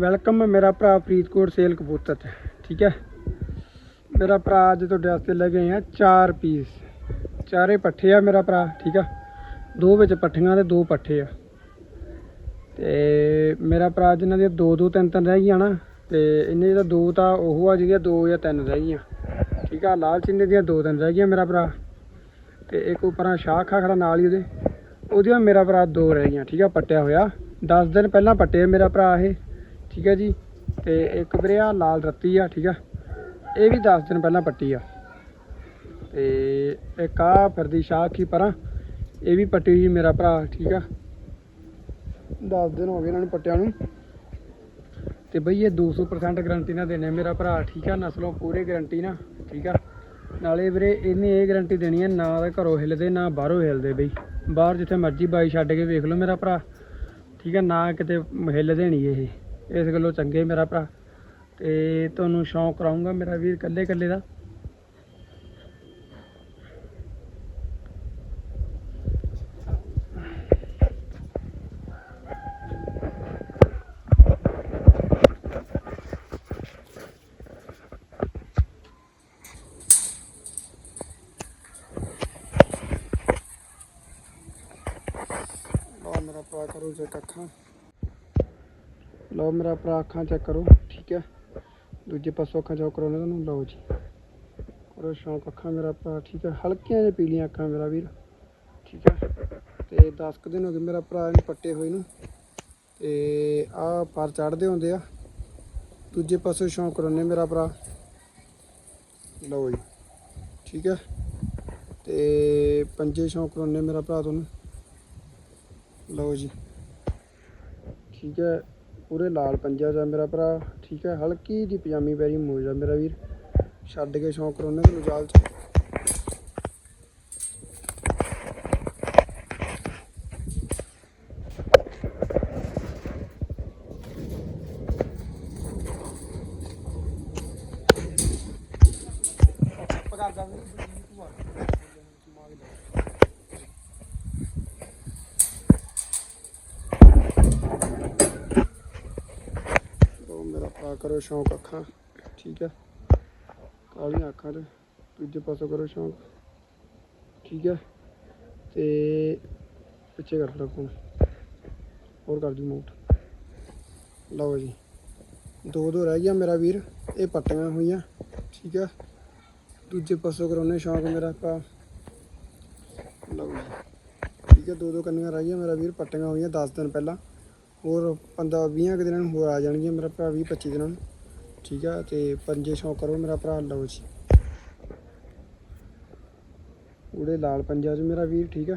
Welcome ਮੇਰਾ ਭਰਾ Faridkot sale ਕਬੂਤਰ 'ਚ ਠੀਕ ਹੈ? ਮੇਰਾ ਭਰਾ ਅੱਜ ਤੁਹਾਡੇ ਵਾਸਤੇ ਲੈ ਗਏ ਆ ਚਾਰ ਪੀਸ ਚਾਰੇ ਪੱਠੇ ਆ ਮੇਰਾ ਭਰਾ, ਠੀਕ ਆ? ਦੋ ਵਿੱਚ ਪੱਠੀਆਂ ਤੇ ਦੋ ਪੱਠੇ ਆ। ਤੇ ਮੇਰਾ ਭਰਾ ਜਿਨ੍ਹਾਂ ਦੀਆਂ ਦੋ ਦੋ ਤਿੰਨ ਤਿੰਨ ਰਹਿ ਗਈਆਂ ਨਾ, ਤੇ ਇਹਨੇ ਜਿਹੜਾ ਦੋ ਤਾਂ ਉਹ ਆ ਜਿਹਦੀਆਂ ਦੋ ਜਾਂ ਤਿੰਨ ਰਹਿ ਗਈਆਂ। ਠੀਕ ਆ? ਲਾਲ ਚਿੰਨੇ ਦੀਆਂ ਦੋ ਤਿੰਨ ਰਹਿ ਗਈਆਂ ਮੇਰਾ ਭਰਾ। ਤੇ ਇੱਕ ਉੱਪਰਾਂ ਸ਼ਾਹ ਖੜਾ ਨਾਲ ਹੀ ਉਹਦੇ। ਉਹਦੀਆਂ ਮੇਰਾ ਭਰਾ ਦੋ ਰਹਿ ਗਈਆਂ, ਠੀਕ ਆ? ਪੱਟਿਆ ਹੋਇਆ। 10 ਦਿਨ ਪਹਿਲਾਂ ਪੱਟੇ ਮੇਰਾ ਭਰਾ ਇਹ। ਠੀਕ ਹੈ ਜੀ, ਤੇ ਇੱਕ ਵੀਰੇ ਆ ਲਾਲ ਰੱਤੀ ਆ, ਠੀਕ ਆ। ਇਹ ਵੀ 10 ਦਿਨ ਪਹਿਲਾਂ ਪੱਟੀ ਆ। ਤੇ ਇੱਕ ਆ ਫਿਰਦੀ ਸ਼ਾਹ ਕੀ ਪਰਾਂ, ਇਹ ਵੀ ਪੱਟੀ ਜੀ ਮੇਰਾ ਭਰਾ, ਠੀਕ ਆ। 10 ਦਿਨ ਹੋ ਗਏ ਇਹਨਾਂ ਨੂੰ ਪੱਟਿਆਂ ਨੂੰ। ਤੇ ਬਈ ਇਹ 200% ਗਾਰੰਟੀ ਨਾਲ ਦੇਣੇ ਮੇਰਾ ਭਰਾ, ਠੀਕ ਆ, ਨਸਲੋਂ ਪੂਰੇ ਗਾਰੰਟੀ ਨਾ, ਠੀਕ ਆ। ਨਾਲੇ ਵੀਰੇ ਇਹਨੇ ਇਹ ਗਾਰੰਟੀ ਦੇਣੀ ਹੈ ਨਾ ਤਾਂ ਘਰੋਂ ਹਿੱਲਦੇ, ਨਾ ਬਾਹਰੋਂ ਹਿੱਲਦੇ ਬਈ। ਬਾਹਰ ਜਿੱਥੇ ਮਰਜ਼ੀ ਬਾਈ ਛੱਡ ਕੇ ਵੇਖ ਲਓ ਮੇਰਾ ਭਰਾ, ਠੀਕ ਆ, ਨਾ ਕਿਤੇ ਹਿੱਲਦੇ ਨਹੀਂ ਇਹ। ਇਸ ਗੱਲੋਂ ਚੰਗੇ ਮੇਰਾ ਭਰਾ। ਤੇ ਤੁਹਾਨੂੰ ਸ਼ੌਂਕ ਕਰਾਉਂਗਾ ਮੇਰਾ ਵੀਰ ਕੱਲੇ ਕੱਲੇ ਦਾ। ਮੇਰਾ ਭਰਾ ਕਰੋ ਚੈੱਕ ਅੱਖਾਂ ਲਓ ਮੇਰਾ ਭਰਾ ਅੱਖਾਂ ਚੈੱਕ ਕਰੋ, ਠੀਕ ਹੈ? ਦੂਜੇ ਪਾਸੋਂ ਅੱਖਾਂ ਚੈੱਕ ਕਰੋ ਤੁਹਾਨੂੰ, ਲਓ ਜੀ। ਕਰੋ ਸ਼ੌਂਕ ਅੱਖਾਂ ਮੇਰਾ ਭਰਾ, ਠੀਕ ਹੈ? ਹਲਕੀਆਂ ਜਿਹੀਆਂ ਪੀਲੀਆਂ ਅੱਖਾਂ ਮੇਰਾ ਵੀਰ, ਠੀਕ ਹੈ? ਤੇ 10 ਕੁ ਦਿਨ ਹੋ ਗਏ ਮੇਰਾ ਭਰਾ ਇਹਨੂੰ ਪੱਟੇ ਹੋਏ ਨੂੰ। ਤੇ ਆਹ ਪਰ ਚੜਦੇ ਹੁੰਦੇ ਆ। ਦੂਜੇ ਪਾਸੋਂ ਸ਼ੌਂਕ ਕਰਾਉਂਦੇ ਮੇਰਾ ਭਰਾ। ਲਓ ਜੀ, ਠੀਕ ਹੈ? ਤੇ ਪੰਜੇ ਸ਼ੌਂਕ ਕਰਾਉਂਦੇ ਮੇਰਾ ਭਰਾ ਤੁਹਾਨੂੰ। ਲਓ ਜੀ, ਠੀਕ ਹੈ? ਪੂਰੇ ਲਾਲ ਪੰਜਾ ਜਾ ਮੇਰਾ ਭਰਾ, ਠੀਕ ਹੈ? ਹਲਕੀ ਦੀ ਪਜਾਮੀ ਪੈਰੀ ਮੋਜ ਮੇਰਾ ਵੀਰ। ਛੱਡ ਕੇ ਸ਼ੌਂਕ ਕਰਾਉਣੇ ਤੁਹਾਨੂੰ ਜਾਲ ਚ ਲਓ ਮੇਰਾ ਭਰਾ ਕਰੋ, ਸ਼ੌਂਕ ਅੱਖਾਂ। ਠੀਕ ਹੈ? ਕਾਲੀਆਂ ਅੱਖਾਂ ਦੇ ਦੂਜੇ ਪਾਸੋਂ ਕਰੋ ਸ਼ੌਂਕ। ਠੀਕ ਹੈ? ਤੇ ਪਿੱਛੇ ਕਰ ਲਓ ਫੋਨ। ਹੋਰ ਕਰ ਦਿਓ ਮੂਟ ਲਓ ਜੀ। ਦੋ ਦੋ ਰਹਿ ਗਿਆ ਮੇਰਾ ਵੀਰ। ਇਹ ਪੱਟੀਆਂ ਹੋਈਆਂ। ਠੀਕ ਹੈ? ਦੂਜੇ ਪਾਸੋਂ ਕਰਾਉਣੇ ਸ਼ੌਂਕ ਮੇਰਾ ਭਰਾ ਲਓ ਜੀ। ਠੀਕ ਹੈ? ਦੋ ਦੋ ਕੰਨੀਆਂ ਰਹਿ ਗਈਆਂ ਮੇਰਾ ਵੀਰ। ਪੱਟੀਆਂ ਹੋਈਆਂ 10 ਦਿਨ ਪਹਿਲਾਂ। ਹੋਰ 15 20 ਕੁ ਦਿਨਾਂ ਨੂੰ ਹੋਰ ਆ ਜਾਣਗੀਆਂ ਮੇਰਾ ਭਰਾ 20 25 ਦਿਨਾਂ ਨੂੰ। ਠੀਕ ਆ ਤੇ ਪੰਜੇ ਸ਼ੌਂਕ ਕਰੋ ਮੇਰਾ ਭਰਾ ਲਓ ਜੀ। ਉਹਦੇ ਲਾਲ ਪੰਜਾ ਚ ਮੇਰਾ ਵੀਰ ਠੀਕ ਆ।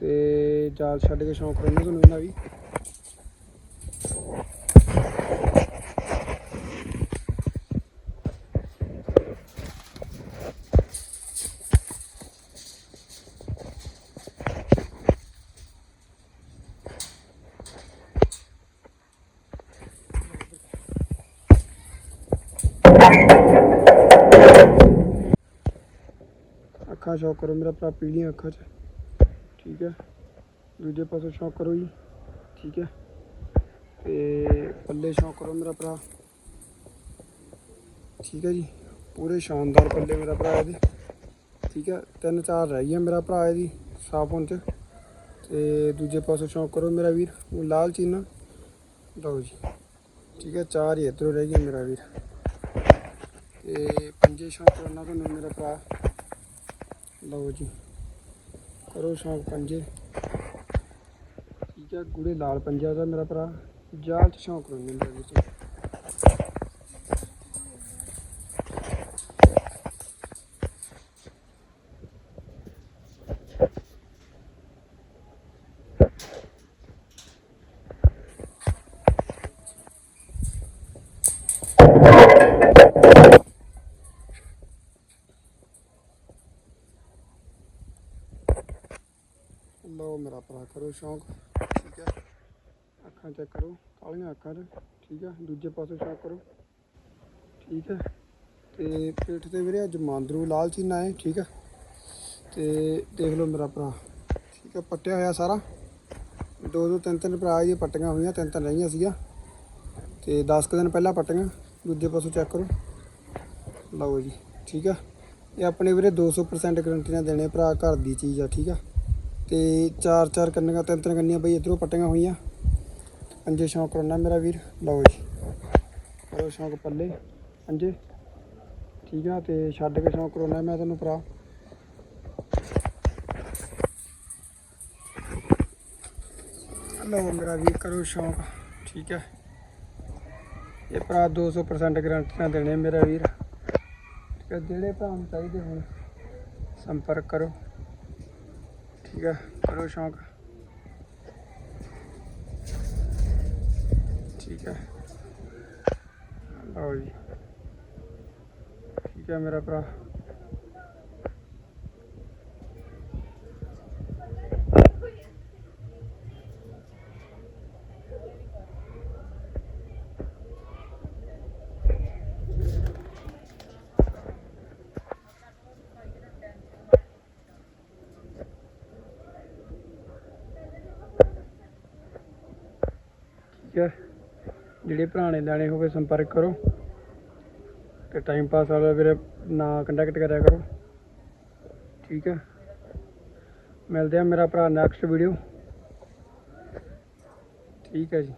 ਤੇ ਜਾਲ ਛੱਡ ਕੇ ਸ਼ੌਂਕ ਕਰਨਾ ਤੁਹਾਨੂੰ ਇਹਨਾਂ ਵੀ। ਅੱਖਾਂ ਸ਼ੌਕ ਕਰੋ, ਮੇਰਾ ਭਰਾ ਪੀਲੀਆਂ ਅੱਖਾਂ 'ਚ। ਠੀਕ ਹੈ? ਦੂਜੇ ਪਾਸੇ ਸ਼ੌਕ ਕਰੋ ਜੀ। ਠੀਕ ਹੈ? ਤੇ ਪੱਲੇ ਸ਼ੌਕ ਕਰੋ, ਮੇਰਾ ਭਰਾ। ਠੀਕ ਹੈ ਜੀ? ਪੂਰੇ ਸ਼ਾਨਦਾਰ ਪੱਲੇ ਮੇਰਾ ਭਰਾ ਇਹਦੇ। ਠੀਕ ਹੈ? ਤਿੰਨ ਚਾਰ ਰਹਿ ਗਈਆਂ ਮੇਰਾ ਭਰਾ ਇਹਦੀ, ਸਾਫ਼ ਹੋਣ 'ਚ। ਤੇ ਦੂਜੇ ਪਾਸੇ ਸ਼ੌਕ ਕਰੋ ਮੇਰਾ ਵੀਰ। ਉਹ ਲਾਲ ਚੀਨਾ। ਲਓ ਜੀ। ਠੀਕ ਹੈ? ਚਾਰ ਹੀ ਇੱਧਰੋਂ ਰਹਿ ਗਏ ਮੇਰਾ ਵੀਰ। ਤੇ ਪੰਜੇ ਸ਼ੌਂਕ ਕਰਨਾ ਤੁਹਾਨੂੰ ਮੇਰਾ ਭਰਾ। ਲਓ ਜੀ। ਕਰੋ ਸ਼ੌਂਕ ਪੰਜੇ। ਠੀਕ ਹੈ ਗੂੜੇ ਲਾਲ ਪੰਜਾ ਦਾ ਮੇਰਾ ਭਰਾ। ਜਾਲ ਚ ਸ਼ੌਂਕ ਰੋਂਦੇ ਮੇਰਾ ਵਿੱਚ। ਲਓ ਮੇਰਾ ਭਰਾ ਕਰੋ ਸ਼ੌਂਕ, ਠੀਕ ਹੈ। ਅੱਖਾਂ ਚੈੱਕ ਕਰੋ, ਕਾਲੀਆਂ ਅੱਖਾਂ ਤੇ ਠੀਕ ਹੈ। ਦੂਜੇ ਪਾਸੇ ਸ਼ੌਂਕ ਕਰੋ, ਠੀਕ ਹੈ। ਤੇ ਪੇਟ ਤੇ ਵੀਰੇ ਅੱਜ ਮਾਂਦਰੂ ਲਾਲ ਚੀਨਾ ਹੈ, ਠੀਕ ਹੈ। ਤੇ ਦੇਖ ਲਓ ਮੇਰਾ ਭਰਾ, ਠੀਕ ਹੈ, ਪੱਟਿਆ ਹੋਇਆ ਸਾਰਾ। ਦੋ ਦੋ, ਤਿੰਨ ਤਿੰਨ ਭਰਾ ਇਹ ਪੱਟੀਆਂ ਹੋਈਆਂ, ਤਿੰਨ ਤਿੰਨ ਰਹੀਆਂ ਸੀਗਾ ਤੇ 10 ਕੁ ਦਿਨ ਪਹਿਲਾਂ ਪੱਟੀਆਂ, ਦੂਜੇ ਪਾਸੋਂ ਚੈੱਕ ਕਰੋ। ਲਓ ਜੀ, ਠੀਕ ਆ ਇਹ ਆਪਣੇ ਵੀਰੇ 200% ਗਰੰਟੀ ਨਾਲ ਦੇਣੇ ਭਰਾ, ਘਰ ਦੀ ਚੀਜ਼ ਆ, ਠੀਕ ਆ ਤੇ ਚਾਰ ਚਾਰ ਕੰਨੀਆਂ, ਤਿੰਨ ਤਿੰਨ ਕੰਨੀਆਂ ਬਈ ਇਧਰੋਂ ਪੱਟੀਆਂ ਹੋਈਆਂ। ਪੰਜੇ ਸ਼ੌਂਕ ਕਰਨਾ ਮੇਰਾ ਵੀਰ। ਲਓ ਜੀ। ਕਰੋ ਸ਼ੌਂਕ ਪੱਲੇ। ਪੰਜੇ ਠੀਕ ਆ, ਤੇ ਛੱਡ ਕੇ ਸ਼ੌਂਕ ਕਰਾਉਣਾ ਮੈਂ ਤੁਹਾਨੂੰ ਭਰਾ। ਲਓ ਮੇਰਾ ਵੀਰ, ਕਰੋ ਸ਼ੌਂਕ। ਠੀਕ ਹੈ ਇਹ ਭਰਾ 200% ਗਰੰਟੀ ਨਾਲ ਦੇਣੇ ਮੇਰਾ ਵੀਰ। ਠੀਕ ਹੈ ਜਿਹੜੇ ਭਰਾ ਨੂੰ ਚਾਹੀਦੇ ਹੋਣ, ਸੰਪਰਕ ਕਰੋ। ਠੀਕ ਹੈ ਕਰੋ ਸ਼ੌਂਕ। ਠੀਕ ਹੈ ਲਓ ਜੀ। ਠੀਕ ਹੈ ਮੇਰਾ ਭਰਾ ਠੀਕ ਹੈ ਜਿਹੜੇ ਭਰਾ ਨੇ ਲੈਣੇ ਹੋਵੇ ਸੰਪਰਕ ਕਰੋ ਤੇ ਟਾਈਮ ਪਾਸ ਵਾਲਾ ਵੀਰੇ ਨਾ ਕੰਟੈਕਟ ਕਰਿਆ ਕਰੋ। ਠੀਕ ਹੈ। ਮਿਲਦੇ ਆ ਮੇਰਾ ਭਰਾ ਨੈਕਸਟ ਵੀਡੀਓ ਠੀਕ ਹੈ ਜੀ।